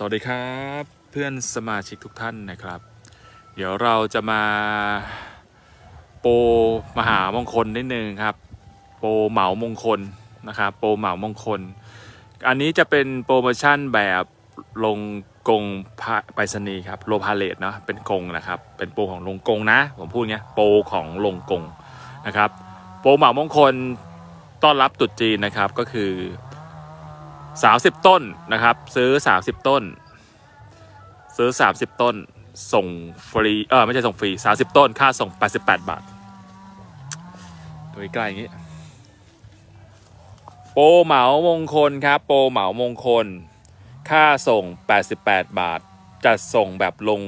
สวัสดีครับเพื่อนสมาชิกทุกท่านนะครับ เดี๋ยวเราจะมาโปรมหามงคลนิดนึงครับ โปรเหมามงคลนะครับโปรเหมามงคล อันนี้จะเป็นโปรโมชั่นแบบลงกงพาไปรษณีย์ครับโลพาเลตเนาะเป็นกงนะครับ เป็นโปรของลงกงนะ ผมพูดเงี้ยโปรของลงกงนะครับ โปรเหมามงคลต้อนรับตรุษจีนนะครับก็คือ 30ต้นนะครับ ซื้อ30ต้น ซื้อ30ต้น ส่งฟรีเออไม่ใช่ส่งฟรี30ต้น ค่าส่ง88บาทตัวใกล้อย่างนี้โปรเหมามงคลครับ โปรเหมามงคล ค่าส่ง 88 บาท จัดส่งแบบลง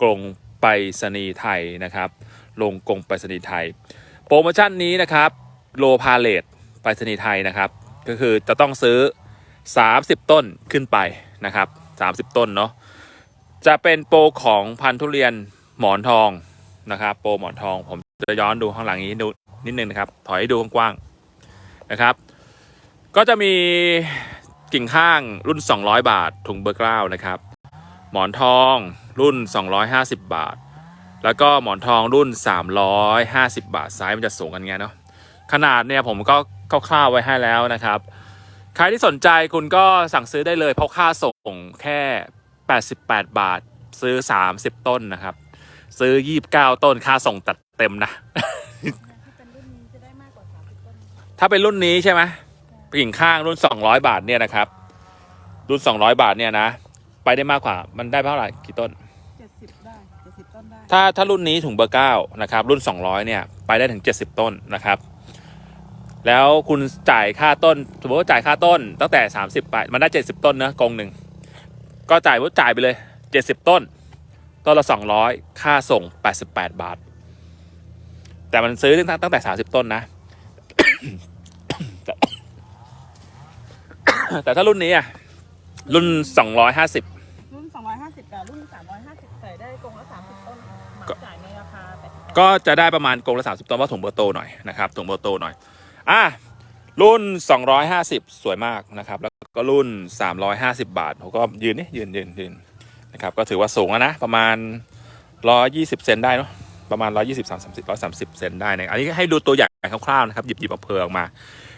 กรงไปรษณีย์ไทยนะครับ ลงกรงไปรษณีย์ไทย โปรโมชั่นนี้นะครับ โลพาเลตไปรษณีย์ไทยนะครับ ก็คือจะต้องซื้อ 30 ต้นขึ้นไปนะครับ 30 ต้นเนาะจะเป็นโปรของพันธุ์ทุเรียนหมอนทองนะครับ โปรหมอนทองผมจะย้อนดูข้างหลังนี้ดูนิดนึงนะครับ ถอยให้ดูกว้างๆนะครับ ก็จะมีกิ่งข้างรุ่น 200 บาท ถุงเบอร์เกล้านะครับ หมอนทองรุ่น 250 บาท แล้วก็หมอนทองรุ่น 350 บาทไซส์มันจะสูงกันไงเนาะขนาดเนี่ยผมก็คร่าวๆไว้ให้แล้วนะครับ ใครที่สนใจคุณก็สั่งซื้อได้เลย เพราะค่าส่งแค่ 88 บาท ซื้อ 30 ต้นนะครับ ซื้อ 29 ต้นค่าส่งตัดเต็มนะถ้าเป็นรุ่นนี้จะได้มากกว่า30ต้นถ้าเป็นรุ่นนี้ใช่ไหมกิ่งข้างรุ่น 200 บาทเนี่ยนะครับ รุ่น 200 บาทเนี่ยนะ ไปได้มากกว่า มันได้เท่าไหร่กี่ต้น 70 ได้ 70 ต้นได้ ถ้าถ้ารุ่นนี้ถุงเบอร์เก้านะครับ รุ่น 200 เนี่ย ไปได้ถึง 70 ต้นนะครับ แล้วคุณจ่ายค่าต้นสมมติว่าจ่ายค่าต้นตั้งแต่ 30ไปมันได้ 70 ต้นนะกองหนึ่งก็จ่ายว่าจ่ายไปเลย 70 ต้น ต้นละ 200 ค่าส่ง 88 บาท แต่มันซื้อตั้งตั้งแต่ 30 ต้นนะแต่แต่ถ้ารุ่นนี้อะ รุ่น 250รุ่น 250 กับรุ่น 350 ใส่ได้กรงละ 30 ต้นเหมาจ่ายในราคา88ก็จะได้ประมาณกรงละ 30 ต้นว่าถุงเบอร์โตหน่อยนะครับถุงเบอร์โตหน่อย อะรุ่น 250 สวยมากนะครับ แล้วก็รุ่น 350 บาทผมก็ยืนนี่ยืนยืนยืนนะครับ ก็ถือว่าสูงแล้วนะ ประมาณ 120 เซนได้เนาะประมาณ 120 30 130 เซนได้นะอันนี้ให้ดูตัวอย่างคร่าวๆนะครับ หยิบหยิบเอาเพลิงมา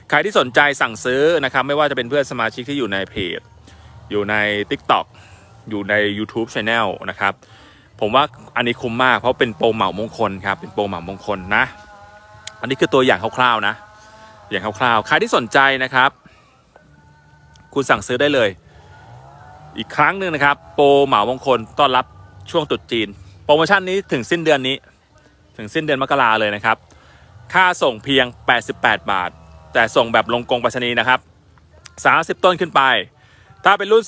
ใครที่สนใจสั่งซื้อนะครับ ไม่ว่าจะเป็นเพื่อนสมาชิกที่อยู่ในเพจ อยู่ใน TikTok อยู่ใน YouTube Channel นะครับ ผมว่าอันนี้คุ้มมากเพราะเป็นโปรเหมามงคลครับ เป็นโปรเหมามงคลนะ อันนี้คือตัวอย่างคร่าวๆนะ อย่างคร่าวๆ ใครที่สนใจนะครับ คุณสั่งซื้อได้เลย อีกครั้งหนึ่งนะครับ โปรเหมามงคลต้อนรับช่วงตรุษจีน โปรโมชั่นนี้ถึงสิ้นเดือนนี้ ถึงสิ้นเดือนมกราเลยนะครับ ค่าส่งเพียง 88 บาท แต่ส่งแบบลงกรงไปรษณีย์นะครับ 30 ต้นขึ้นไป ถ้าเป็นรุ่น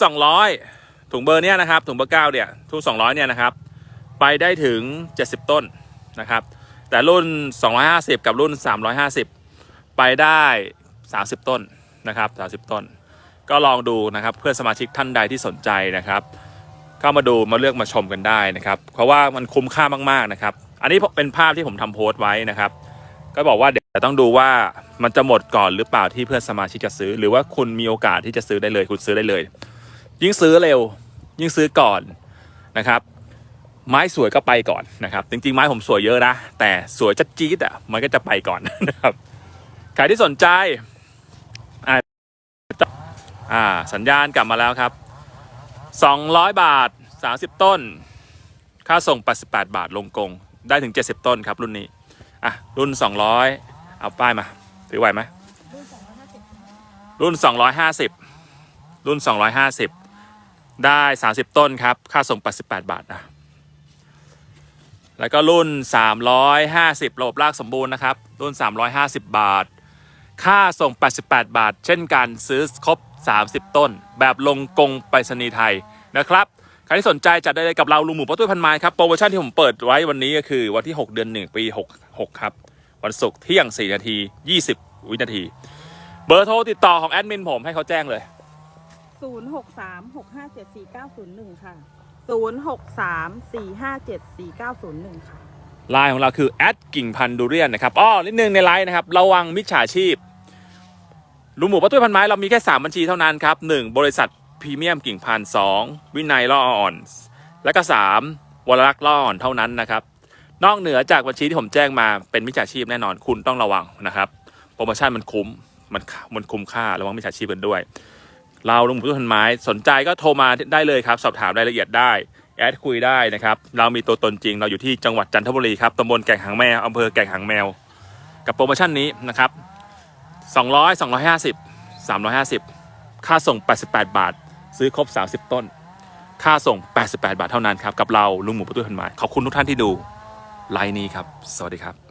200 ถุงเบอร์เนี้ยนะครับ ถุงเบอร์9เนี่ยทุก200 เนี่ยนะครับ ไปได้ถึง 70 ต้นนะครับ แต่รุ่น 250 กับรุ่น 350 ไปได้ 30 ต้นนะครับ 30 ต้น ก็ลองดูนะครับเพื่อนสมาชิกท่านใดที่สนใจนะครับเข้ามาดูมาเลือกมาชมกันได้นะครับ เพราะว่ามันคุ้มค่ามากๆนะครับ อันนี้เป็นภาพที่ผมทำโพสต์ไว้นะครับ ก็บอกว่าเดี๋ยวต้องดูว่ามันจะหมดก่อนหรือเปล่าที่เพื่อนสมาชิกจะซื้อ หรือว่าคุณมีโอกาสที่จะซื้อได้เลยคุณซื้อได้เลย ยิ่งซื้อเร็ว ยิ่งซื้อก่อนนะครับไม้สวยก็ไปก่อนนะครับ จริงๆ ไม้ผมสวยเยอะนะ แต่สวยจัดจี๊ดอะมันก็จะไปก่อนนะครับ ครที่สนใจอ่าอ่าสัญญาณกลับมาแล้วครับ 200 บาท 30 ต้น ค่าส่ง 88 บาทลงกง ได้ถึง 70 ต้นครับ รุ่นนี้ อะ รุ่น 200 เอาป้ายมาถือไหวไหมรุ่น 250 รุ่น 250รุ่น250ได้ 30 ต้นครับ ค่าส่ง 88 บาทนะแล้วก็รุ่น 350 ระบบลากสมบูรณ์นะครับ รุ่น 350 บาท ค่าส่ง 88 บาท เช่นกันซื้อครบ 30 ต้น แบบลงกงไปรษณีย์ไทยนะครับใครที่สนใจจัดได้เลยกับเราลุงหมูป้าตุ้ยพันไม้ครับโปรโมชั่นที่ผมเปิดไว้วันนี้ก็คือวันที่ 6 เดือน 1 ปี 66 ครับ วันศุกร์เที่ยง 4 นาที 20 วินาที เบอร์โทรติดต่อของแอดมินผมให้เขาแจ้งเลย 063 657 4901 ค่ะ 063 457 4901 ค่ะไลน์ของเราคือแอดกิ่งพันธุ์ดูเรียนนะครับอ้อนิดนึงในไลน์นะครับ ระวังมิจฉาชีพ ลุงหมูป้าตุ้ยพันไม้เรามีแค่ 3 บัญชีเท่านั้นครับ 1. บริษัทพรีเมียมกิ่งพันสองวินัยล่ออ่อน และก็สามวรลักษ์ล่ออ่อนเท่านั้นนะครับ นอกเหนือจากบัญชีที่ผมแจ้งมาเป็นมิจฉาชีพแน่นอนคุณต้องระวังนะครับโปรโมชั่นมันคุ้มมันมันคุ้มค่าระวังมิจฉาชีพกันด้วย เราลุงหมูตุ้นไม้สนใจก็โทรมาได้เลยครับ สอบถามรายละเอียดได้แอดคุยได้นะครับ เรามีตัวตนจริง เราอยู่ที่จังหวัดจันทบุรีครับตำบลแก่งหางแมวอำเภอแก่งหางแมว กับโปรโมชั่นนี้นะครับ 200 250 350 ค่าส่ง 88 บาท ซื้อครบ 30 ต้น ค่าส่ง 88 บาทเท่านั้นครับ กับเราลุงหมูประตูทันไม้ขอบคุณทุกท่านที่ดูไลน์นี้ครับ สวัสดีครับ